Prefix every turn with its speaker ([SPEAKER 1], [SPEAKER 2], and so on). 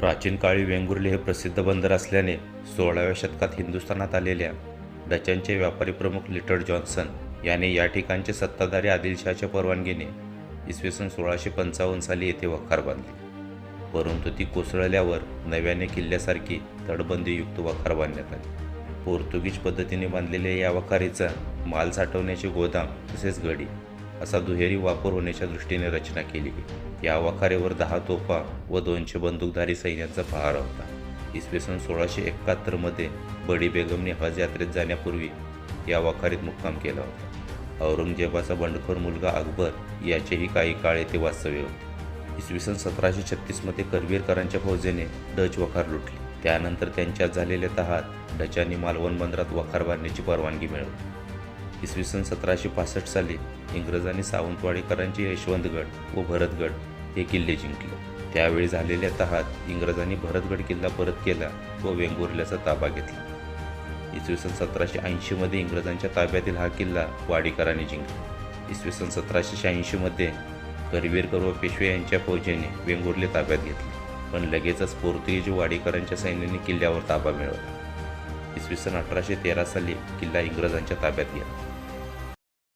[SPEAKER 1] प्राचीन काळी वेंगुर्ले हे प्रसिद्ध बंदर असल्याने सोळाव्या शतकात हिंदुस्थानात आलेल्या डचांचे व्यापारी प्रमुख लिटल जॉन्सन याने या ठिकाणचे सत्ताधारी आदिलशहाच्या परवानगीने इसवी सन सोळाशे पंचावन्न साली येथे वखार बांधली. परंतु ती कोसळल्यावर नव्याने किल्ल्यासारखी तटबंदीयुक्त वखार बांधण्यात आली. पोर्तुगीज पद्धतीने बांधलेल्या या वखारीचा माल साठवण्याचे गोदाम तसेच गडी असा दुहेरी वापर होण्याच्या दृष्टीने रचना केली. या वखारेवर दहा तोफा व दोनशे बंदूकधारी सैन्याचा पहारा होता. इसवी सन सोळाशे एकाहत्तरमध्ये बडी बेगमने हज यात्रेत जाण्यापूर्वी या वखारीत मुक्काम केला होता. औरंगजेबाचा बंडखोर मुलगा अकबर याचेही काही काळ येथे वास्तव्य होते. इसवी सन सतराशे छत्तीसमध्ये करवीरकरांच्या फौजेने डच वखार लुटली. त्यानंतर त्यांच्यात झालेल्या तहात डचांनी मालवण बंदरात वखार बांधण्याची परवानगी मिळवली. इसवी सन सतराशे पासष्ट साली इंग्रजांनी सावंतवाडीकरांचे यशवंतगड व भरतगड हे किल्ले जिंकले. त्यावेळी झालेल्या तहात इंग्रजांनी भरतगड किल्ला परत केला व वेंगुर्ल्याचा ताबा घेतला. इसवी सन सतराशे ऐंशीमध्ये इंग्रजांच्या ताब्यातील हा किल्ला वाडीकरांनी जिंकला. इसवी सन सतराशे शहाऐंशीमध्ये करवीरकर व पेशवे यांच्या फौजेने वेंगुर्ले ताब्यात घेतले. पण लगेचच पोर्तुगीज वाडीकरांच्या सैन्याने किल्ल्यावर ताबा मिळवला. इसवी सन अठराशे तेरा साली किल्ला इंग्रजांच्या ताब्यात गेला.